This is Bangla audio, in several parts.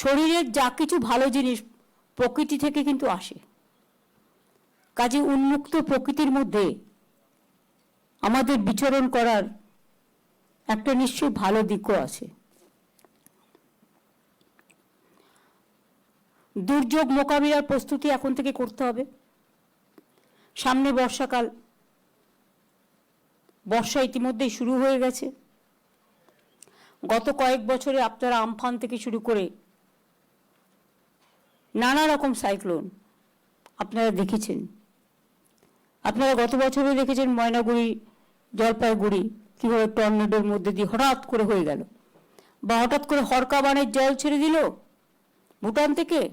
শরীরের যা কিছু ভালো জিনিস প্রকৃতি থেকে কিন্তু আসে। কাজে উন্মুক্ত প্রকৃতির মধ্যে আমাদের বিচরণ করার একটা নিশ্চয়ই ভালো দিকও আছে। দুর্যোগ মোকাবিলার প্রস্তুতি এখন থেকে করতে হবে। সামনে বর্ষাকাল, বর্ষা ইতিমধ্যেই শুরু হয়ে গেছে। গত কয়েক বছরে আপনারা আমফান থেকে শুরু করে নানা রকম সাইক্লোন। আপনারা দেখেছেন। আপনারা গত বছরে দেখেছেন ময়নাগুড়ি জলপাইগুড়ি কীভাবে টর্নেডোর মধ্যে দিয়ে হঠাৎ করে হয়ে গেল। বা হঠাৎ করে হরকা বানের জল ছেড়ে দিল। ভুটান থেকে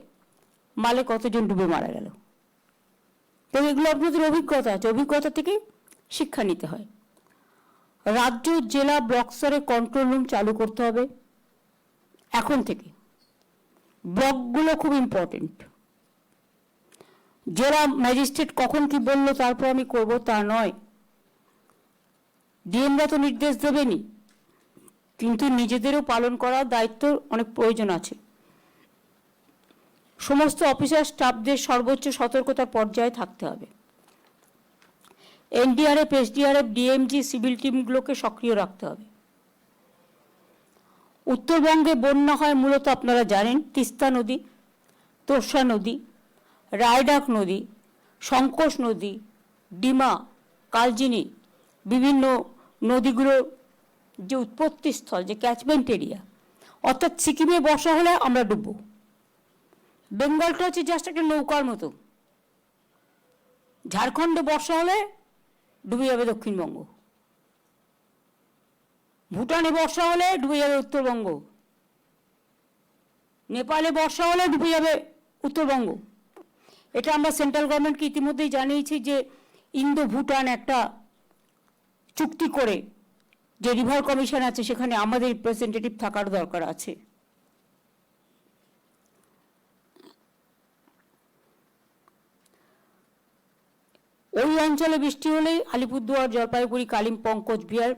মালে কতজন ডুবে মারা গেল। তো এগুলো আপনাদের অভিজ্ঞতা আছে। অভিজ্ঞতা থেকে শিক্ষা নিতে হয়। রাজ্য জেলা ব্লক স্তরে কন্ট্রোল রুম চালু করতে হবে। এখন থেকে। ব্লকগুলো খুব ইম্পর্টেন্ট জেলা ম্যাজিস্ট্রেট কখন কি বলল, তারপর আমি করব তা নয়। ডিএমরা তো নির্দেশ দেবেনি, কিন্তু নিজেদেরও পালন করার দায়িত্ব অনেক প্রয়োজন আছে। সমস্ত অফিসার স্টাফদের সর্বোচ্চ সতর্কতার পর্যায়ে থাকতে হবে। এনডিআরএফ, এসডিআরএফ, ডিএমজি, সিভিল টিমগুলোকে সক্রিয় রাখতে হবে। উত্তরবঙ্গে বন্যা হয় মূলত আপনারা জানেন, তিস্তা নদী তোর্ষা নদী, রায়ডাক নদী সংকোষ নদী, ডিমা, কালজিনি, বিভিন্ন নদীগুলোর যে উৎপত্তি স্থল, যে ক্যাচমেন্ট এরিয়া অর্থাৎ সিকিমে বর্ষা হলে আমরা ডুববো। বেঙ্গলটা হচ্ছে জাস্ট একটা নৌকার মতো। ঝাড়খণ্ডে বর্ষা হলে ডুবে যাবে দক্ষিণবঙ্গ। ভুটানে বর্ষা হলে ডুবে যাবে উত্তরবঙ্গ। নেপালে বর্ষা হলে ডুবে যাবে উত্তরবঙ্গ। এটা আমরা সেন্ট্রাল গভর্নমেন্টকে ইতিমধ্যেই জানিয়েছি যে ইন্দো ভুটান একটা চুক্তি করে যে রিভার কমিশন আছে, সেখানে আমাদের রিপ্রেজেন্টেটিভ থাকার দরকার আছে। ওই অঞ্চলে বৃষ্টি হলেই আলিপুরদুয়ার, জলপাইগুড়ি, কালিম্পং, কোচবিহার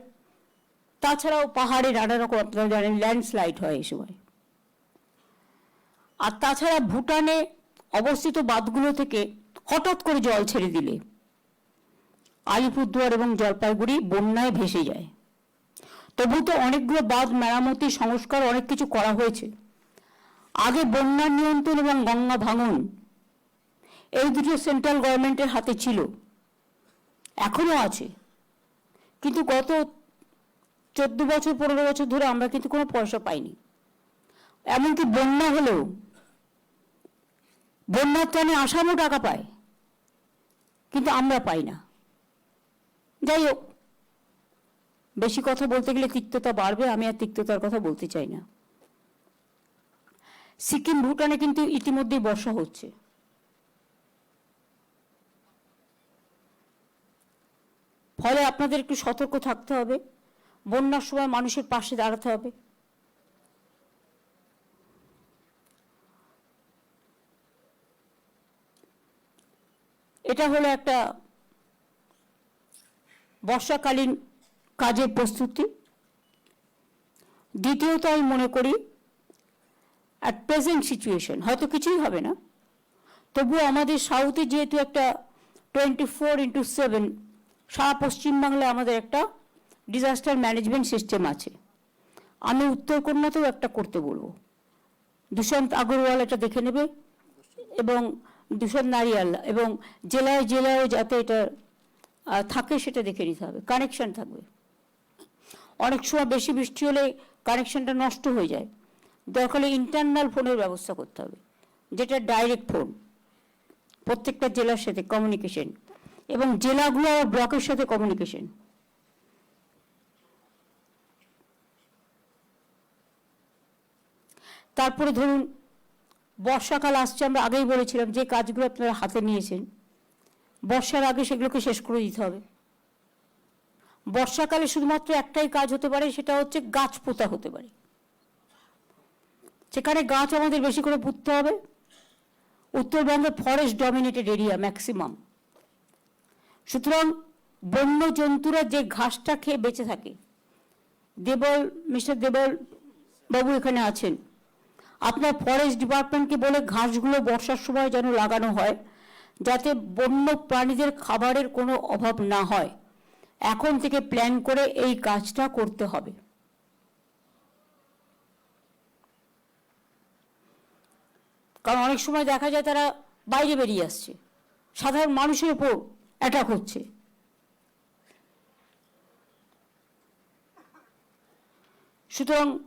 তাছাড়াও পাহাড়ে নানা রকম আপনারা জানেন ল্যান্ডস্লাইড হয় এই সময়। আর তাছাড়া ভুটানে অবস্থিত বাঁধগুলো থেকে হঠাৎ করে জল ছেড়ে দিলে আলিপুরদুয়ার এবং জলপাইগুড়ি বন্যায় ভেসে যায়। তবু তো অনেকগুলো বাঁধ মেরামতি, সংস্কার, অনেক কিছু করা হয়েছে। আগে বন্যা নিয়ন্ত্রণ এবং গঙ্গা ভাঙন এই দুটো সেন্ট্রাল গভর্নমেন্টের হাতে ছিল। এখনও আছে। কিন্তু গত চোদ্দ বছর, পনেরো বছর ধরে আমরা কিন্তু কোনো পয়সা পাইনি। এমনকি বন্যা হলেও, বন্যার ত্রাণে আসামও টাকা পায়, কিন্তু আমরা পাই না। যাই হোক, বেশি কথা বলতে গেলে তিক্ততা বাড়বে, আমি আর তিক্ততার কথা বলতে চাই না। সিকিম, ভুটানে কিন্তু ইতিমধ্যেই বর্ষা হচ্ছে। ফলে আপনাদের একটু সতর্ক থাকতে হবে। বন্যার সময় মানুষের পাশে দাঁড়াতে হবে। এটা হলো একটা বর্ষাকালীন কাজের প্রস্তুতি। দ্বিতীয়ত আমি মনে করি অ্যাট প্রেজেন্ট সিচুয়েশন হয়তো কিছুই হবে না। তবুও আমাদের সাউথে যেহেতু একটা টোয়েন্টি ফোর ইন্টু সেভেন সারা পশ্চিমবাংলায় আমাদের একটা ডিজাস্টার ম্যানেজমেন্ট সিস্টেম আছে। আমি উত্তরকন্যাতেও একটা করতে বলব। দুষ্যন্ত আগরওয়াল এটা দেখে নেবে এবং দুষ্যন্ত নারিয়াল এবং জেলায় জেলায় যাতে এটা থাকে সেটা দেখে নিতে হবে। কানেকশন থাকবে। অনেক সময় বেশি বৃষ্টি হলে কানেকশনটা নষ্ট হয়ে যায়। দরকার হলে ইন্টারনাল ফোনের ব্যবস্থা করতে হবে। যেটা ডাইরেক্ট ফোন প্রত্যেকটা জেলার সাথে কমিউনিকেশন এবং জেলাগুলো ব্লকের সাথে কমিউনিকেশন তারপরে ধরুন, বর্ষাকাল আসছে, আমরা আগেই বলেছিলাম যে কাজগুলো আপনারা হাতে নিয়েছেন। বর্ষার আগে সেগুলোকে শেষ করে দিতে হবে। বর্ষাকালে শুধুমাত্র একটাই কাজ হতে পারে, সেটা হচ্ছে গাছ পোতা হতে পারে। সেখানে গাছ আমাদের বেশি করে পুঁততে হবে। উত্তরবঙ্গে ফরেস্ট ডমিনেটেড এরিয়া ম্যাক্সিমাম সুতরাং বন্য জন্তুরা যে ঘাসটা খেয়ে বেঁচে থাকে, দেবল, মিস্টার দেবল বাবু এখানে আছেন। আপনার ফরেস্ট ডিপার্টমেন্টকে বলে ঘাসগুলো বর্ষার সময় যেন লাগানো হয়, যাতে বন্য প্রাণীদের খাবারের কোনো অভাব না হয়। এখন থেকে প্ল্যান করে এই কাজটা করতে হবে। কারণ অনেক সময় দেখা যায় তারা বাইরে বেরিয়ে আসছে। সাধারণ মানুষের উপর অ্যাটাক হচ্ছে। সুতরাং